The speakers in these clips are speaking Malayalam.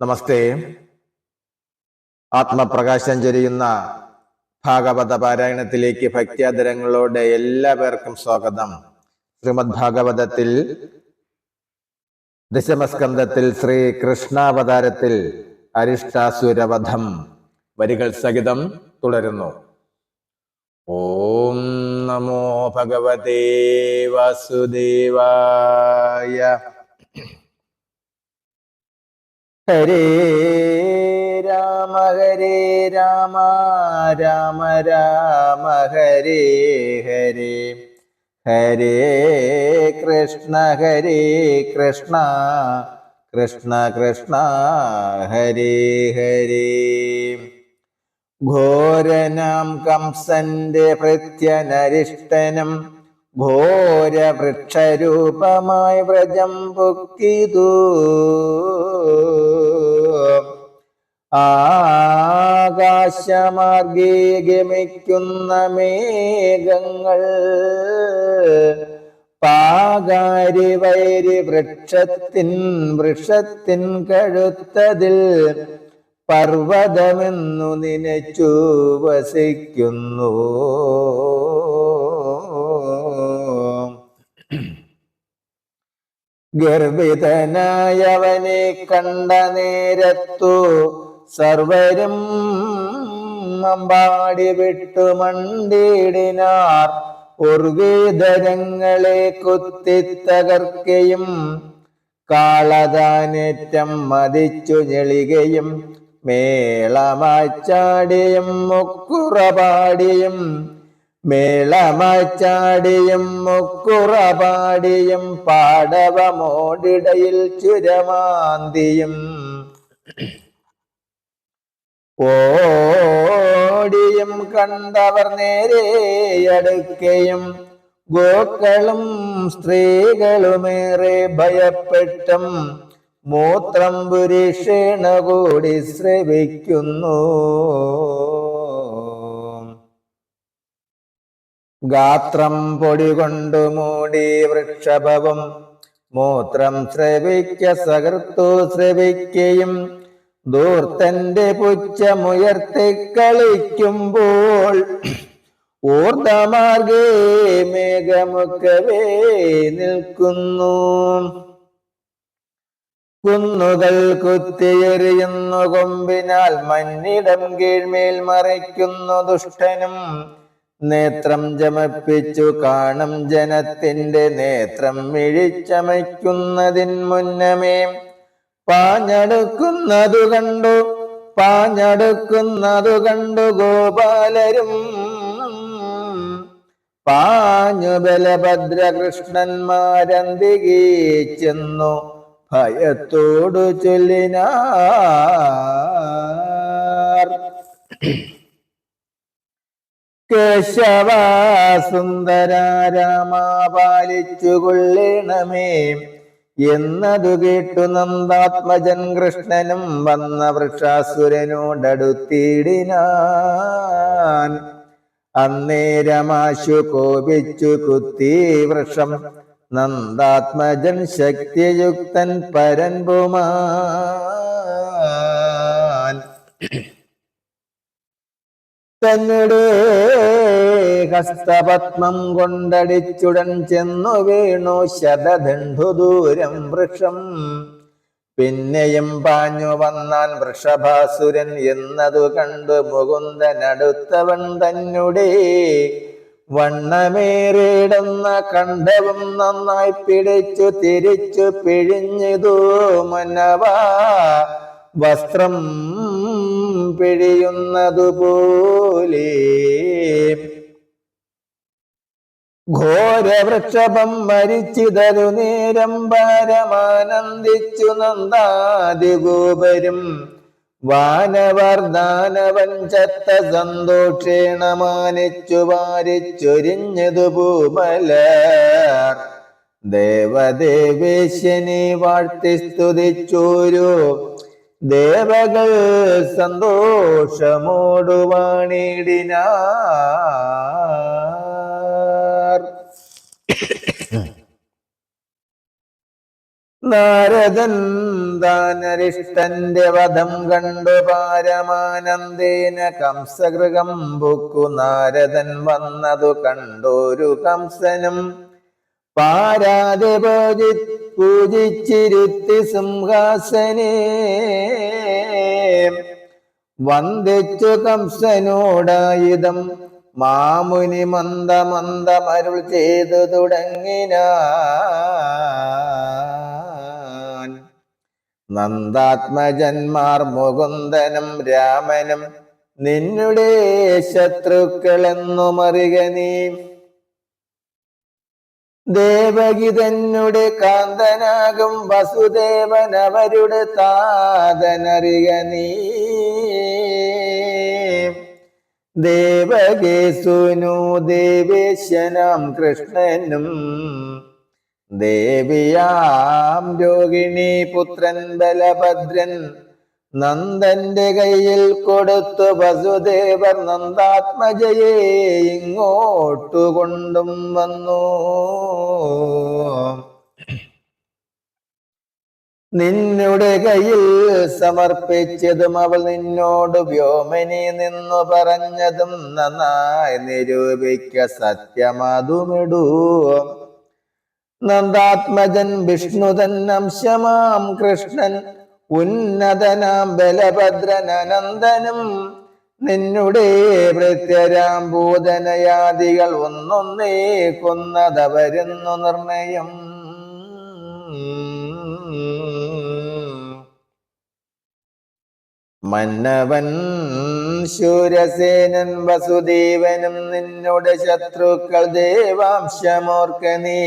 നമസ്തേ. ആത്മപ്രകാശം ചൊരിയുന്ന ഭാഗവത പാരായണത്തിലേക്ക് ഭക്ത്യാദരങ്ങളോടെ എല്ലാവർക്കും സ്വാഗതം. ശ്രീമദ് ഭാഗവതത്തിൽ ദശമസ്കന്ധത്തിൽ ശ്രീ കൃഷ്ണാവതാരത്തിൽ അരിഷ്ടാസുരവധം വരികൾ സഹിതം തുടരുന്നു. ഓം നമോ ഭഗവതേ വാസുദേവായ. ഹരേ രാമ ഹരേ രാമ രാമ രാമ ഹരേ ഹരേ. ഹരേ കൃഷ്ണ ഹരേ കൃഷ്ണ കൃഷ്ണ കൃഷ്ണ ഹരേ ഹരേ. ഘോരനാം കംസന്റെ ഭൃത്യനരിഷ്ടനം ഘോരവൃക്ഷരൂപമായി വ്രജം പൊക്കിതു. ആകാശമാർഗേ ഗമിക്കുന്ന മേഘങ്ങൾ പാകാരി വൈരി വൃക്ഷത്തിൻ വൃക്ഷത്തിൻ കഴുത്തതിൽ പർവതമെന്നു നിനച്ചു വസിക്കുന്നു. ഗർഭിതനായവനെ കണ്ട നേരത്തു സർവരും അമ്പാടി വിട്ടു മണ്ടിടിനാർ. ഉർവേദരങ്ങളെ കുത്തിത്തകർക്കയും കാളതാനേറ്റം മതിച്ചു ഞെളികയും മേളമാച്ചാടിയും മുക്കുറപാടിയും മേളമാച്ചാടിയും മുക്കുറപാടിയും പാടവമോടിടയിൽ ചുരമാന്തിയും. ഓടിയും കണ്ടവർ നേരെ അടുക്കയും. ഗോക്കളും സ്ത്രീകളുമേറെ ഭയപ്പെട്ടും. മൂത്രം പുരുഷേണ കൂടി ശ്രവിക്കുന്നു. ഗാത്രം പൊടി കൊണ്ടു മൂടി വൃക്ഷഭവും. മൂത്രം ശ്രവിക്ക സകർത്തു ശ്രവിക്കയും ദൂർത്തന്റെ പുച്ഛമുയർത്തി കളിക്കുമ്പോൾ ഊർദ്ധമാർഗേ മേഘമുക്കവേ നിൽക്കുന്നു. കുന്നുകൾ കുത്തിയെറിയുന്നു കൊമ്പിനാൽ മഞ്ഞിടം കീഴ്മേൽ മറയ്ക്കുന്നു ദുഷ്ടനും. നേത്രം ചമപ്പിച്ചു കാണും ജനത്തിന്റെ നേത്രം മിഴിച്ചമയ്ക്കുന്നതിൻ മുന്നമേ. പാഞ്ഞടുക്കുന്നതു കണ്ടു പാഞ്ഞടുക്കുന്നതു കണ്ടു ഗോപാലരും. പാഞ്ഞു ബലഭദ്രകൃഷ്ണന്മാരന്തികേ ചെന്നു ഭയത്തോടു ചൊല്ലിനാർ. കേശവ സുന്ദര രാമ പാലിച്ചു കൊള്ളണമേ എന്നതു കേട്ടു നന്ദാത്മജൻ കൃഷ്ണനും വന്ന വൃക്ഷാസുരനോടടുത്തിടിനാൻ അന്നേരമാശു കോപിച്ചു കുത്തി വൃക്ഷം. നന്ദാത്മജൻ ശക്തിയുക്തൻ പരൻപുമാൻ. തന്നുടെ ഹസ്തപത്മം കൊണ്ടടിച്ചുടൻ ചെന്നു വീണു ശതദണ്ഡു ദൂരം വൃക്ഷം. പിന്നെയും പാഞ്ഞു വന്നാൻ വൃഷഭാസുരൻ എന്നതു കണ്ടു മുകുന്ദൻ അടുത്തവൻ തന്നെ വണ്ണമേറിടുന്ന കണ്ടവും നന്നായി പിടിച്ചു തിരിച്ചു പിഴിഞ്ഞതു മനവാ. വസ്ത്രം പിഴിയുന്നതുപോലെ ഘോരവൃക്ഷഭം മരിച്ചിതരു നേരം പരമാനന്ദിച്ചു നന്ദാദിഗോപരും വാനവർദാനവഞ്ചത്ത സന്തോഷേണ മാനിച്ചു വാരിച്ചൊരിഞ്ഞതു ഭൂമല ദേവദേവേശ്യനെ വാഴ്ത്തി സ്തുതിച്ചോരു. ദേവകൾ സന്തോഷമോടുവാണിടിനാർ. നാരദൻ ദാനരിഷ്ടന്റെ വധം കണ്ടു പാരമാനന്ദേന കംസഗൃഹം ബുക്കു നാരദൻ വന്നതു കണ്ടോരു കംസനും പാരാതെ പൂജി പൂജിച്ചിരുത്തി സിംഹാസനേ. വന്ദിച്ചു കംസനോടായുധം മാമുനി മന്ദ മന്ദമരുൾ ചെയ്തു തുടങ്ങിന നന്ദാത്മജന്മാർ മുകുന്ദനും രാമനും നിന്നുടെ ശത്രുക്കളെന്നുമറിക നീ. ദേവകി തന്നെ കാന്തനാകും വസുദേവൻ അവരുടെ താതനറിക നീ. ദേവകേസുനു ദേവേശനാം കൃഷ്ണനും ദേവിയാം രോഹിണി പുത്രൻ ബലഭദ്രൻ നന്ദന്റെ കയ്യിൽ കൊടുത്തു വസുദേവർ നന്ദാത്മജയെ ഇങ്ങോട്ടു കൊണ്ടും വന്നു. നിന്നുടെ കയ്യിൽ സമർപ്പിച്ചതും അവൾ നിന്നോട് വ്യോമനി നിന്നു പറഞ്ഞതും നന്നായി നിരൂപിക്ക സത്യമതുമിടൂ. നന്ദാത്മജൻ വിഷ്ണുതൻ അംശമാം കൃഷ്ണൻ ഉന്നതനാം ബലഭദ്രനനന്ദനും നിന്നുടെ പ്രത്യരാം ഭൂതനയാദികൾ ഒന്നൊന്നേ കൊന്നതവരെന്നു നിർണയം. മന്നവൻ ശൂരസേനൻ വസുദേവനും നിന്നുടെ ശത്രുക്കൾ ദേവാംശമോർക്ക നീ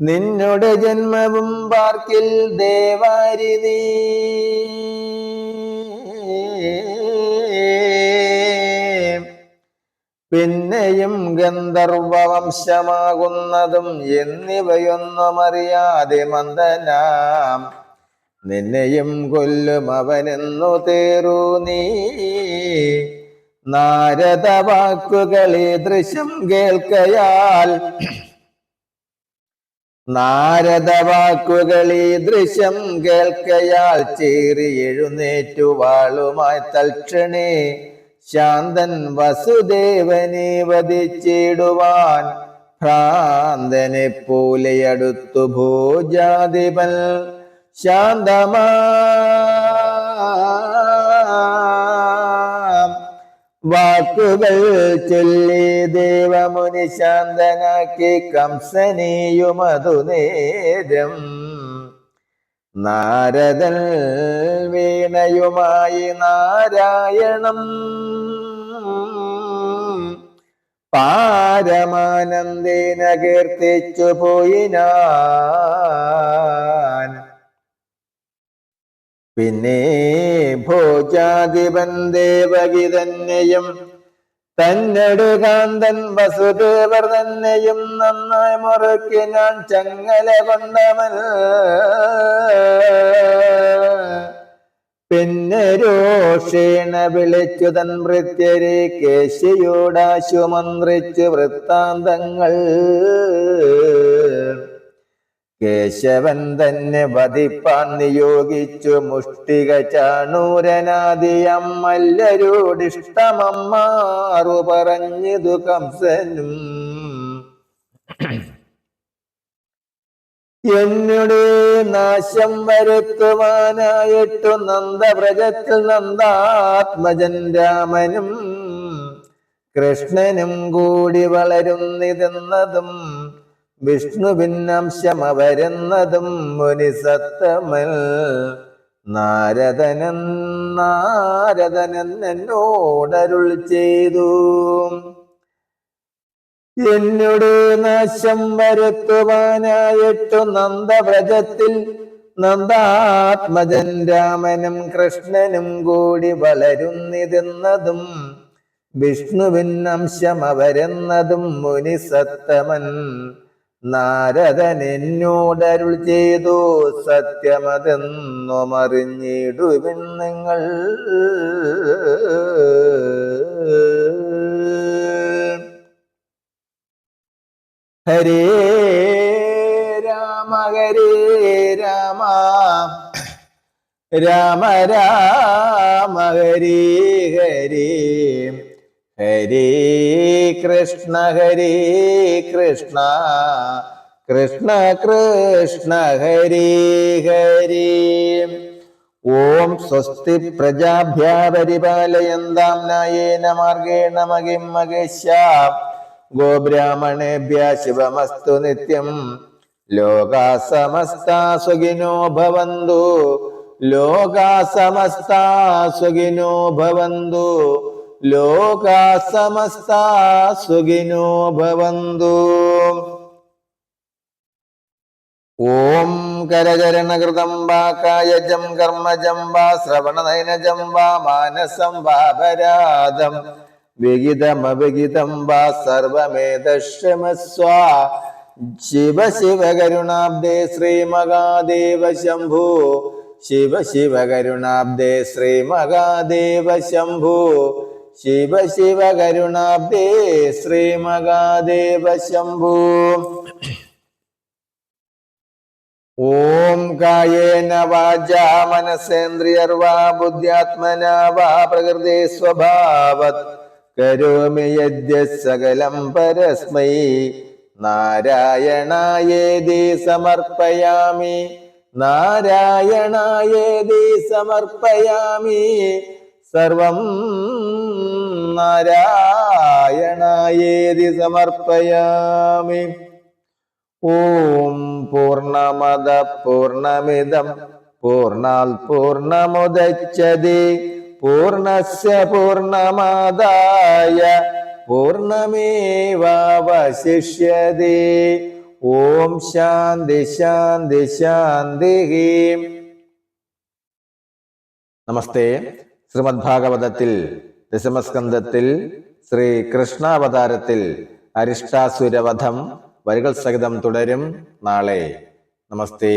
നിന്നുടെ ജന്മവും പാർക്കിൽ ദേവാരിതി. പിന്നെയും ഗന്ധർവവംശമാകുന്നതും എന്നിവയൊന്നുമറിയാതെ മന്ദനാം. നിന്നെയും കൊല്ലും അവനെന്നു തേറൂ നീ. നാരദ വാക്കുകളെ ദൃശ്യം കേൾക്കയാൽ നാരദ വാക്കുകളി ദൃശ്യം കേൾക്കയാൽ ചേറി എഴുന്നേറ്റു വാളുമായി തൽക്ഷണേ. ശാന്തൻ വസുദേവനെ വധിച്ചിടുവാൻ ഭ്രാന്തനെ പോലെയടുത്തു ഭോജാധിപൻ ശാന്തമാ വാക്കുകൾ ചൊല്ലി ദേവമുനി ശാന്തനാക്കി കംസനെയുമതു നേരം നാരദൻ വീണയുമായി നാരായണം. പാരമാനന്ദേന കീർത്തിച്ചു പോയിനാൻ പിന്നെ ഭോജാധിപൻ ദേവകി തന്നെയും തന്നടു കാന്തൻ വസുദേവർ തന്നെയും നന്നായി മുറുക്കി ഞാൻ ചങ്ങല കൊണ്ടവൻ. പിന്നെ രോഷേണ വിളിച്ചു തൻ ഭൃത്യരെ കേശിയോടാശു മന്ത്രിച്ചു വൃത്താന്തങ്ങൾ. കേശവൻ തന്നെ വധിപ്പാൻ നിയോഗിച്ചു മുഷ്ടിക ചാണൂരനാദിയമ്മല്ലരോടിഷ്ടമമ്മാറു പറഞ്ഞതു കംസനും. എന്നുടെ നാശം വരുത്തുവാനായിട്ടു നന്ദവ്രജത്തിൽ നന്ദാത്മജൻ രാമനും കൃഷ്ണനും കൂടി വളരുന്നിതെന്നതും വിഷ്ണുവിനംശമവരുന്നതും മുനിസത്തമൽ. നാരദനൻ നാരദനൻ എന്നോടരുൾ ചെയ്തു. എന്നോട് നാശം വരുത്തുവാനായിട്ടു നന്ദവ്രജത്തിൽ നന്ദാത്മജൻ രാമനും കൃഷ്ണനും കൂടി വളരുന്നിരുന്നതും വിഷ്ണുവിൻ അംശമവരുന്നതും മുനിസത്തമൻ. നാരദൻ എന്നോടരുൾ ചെയ്തു സത്യമതെന്നു അറിഞ്ഞിടുവിൻ നിങ്ങൾ. ഹരേ രാമ ഹരേ രാമ. രാമ രാമ ഹരേ ഹരേ. ഹരേ കൃഷ്ണ ഹരേ കൃഷ്ണ. കൃഷ്ണ കൃഷ്ണ ഹരേ ഹരേ. ഓം സ്വസ്തി പ്രജാഭ്യ പരിപാലയന്താം നായേന മാർഗേണ മകിം മകേശ്യാം ഗോബ്രാഹ്മണേഭ്യ ശിവമസ്തു നിത്യം. ലോകാ സമസ്താ ഭവന്തു. ലോകാ സമസ്താ ഭവന്തു. ലോകാ സമസ്താ ഭവന്തു. ഓം കരചരണകൃതം വാ കർമ്മജം വാ ശ്രവണനയനജം വാ മാനസം വാപരാധം വിഹിതമവിഹിതം വാ സർവമേതക്ഷമസ്വ. ശിവ കരുണാബ്ദേ ശ്രീ മഹാദേവ ശംഭു. ശിവ ശിവ കരുണാബ്ദേ ശ്രീ മഹാദേവ ശംഭു. ശിവ ശിവ കരുണാബ്ദേ ശ്രീ മഹാദേവ ശംഭു. ഓം കായേന വാച മനസേന്ദ്രിയർവാ ബുദ്ധ്യാത്മന വാ പ്രകൃതി സ്വഭാവത്. കരോമി യദ്യ സകലം പരസ്മൈ. നാരായണായേതി സമർപ്പയാമി. നാരായണായേതി സമർപ്പയാമി. സർവം നാരായണായേതി സമർപ്പയാമി. ഓം പൂർണമത പൂർണമിതം പൂർണാൽ പൂർണമുദച്ചതി. പൂർണസ് പൂർണമാദായ പൂർണമേവശിഷ്യതി ഓം ശാന്തി ശാന്തി ശാന്തി. നമസ്തേ. ശ്രീമദ് ഭാഗവതത്തിൽ ദശമസ്കന്ധത്തിൽ ശ്രീ കൃഷ്ണാവതാരത്തിൽ അരിഷ്ടാസുരവധം വരികൾ സഹിതം തുടരും നാളെ. നമസ്തേ.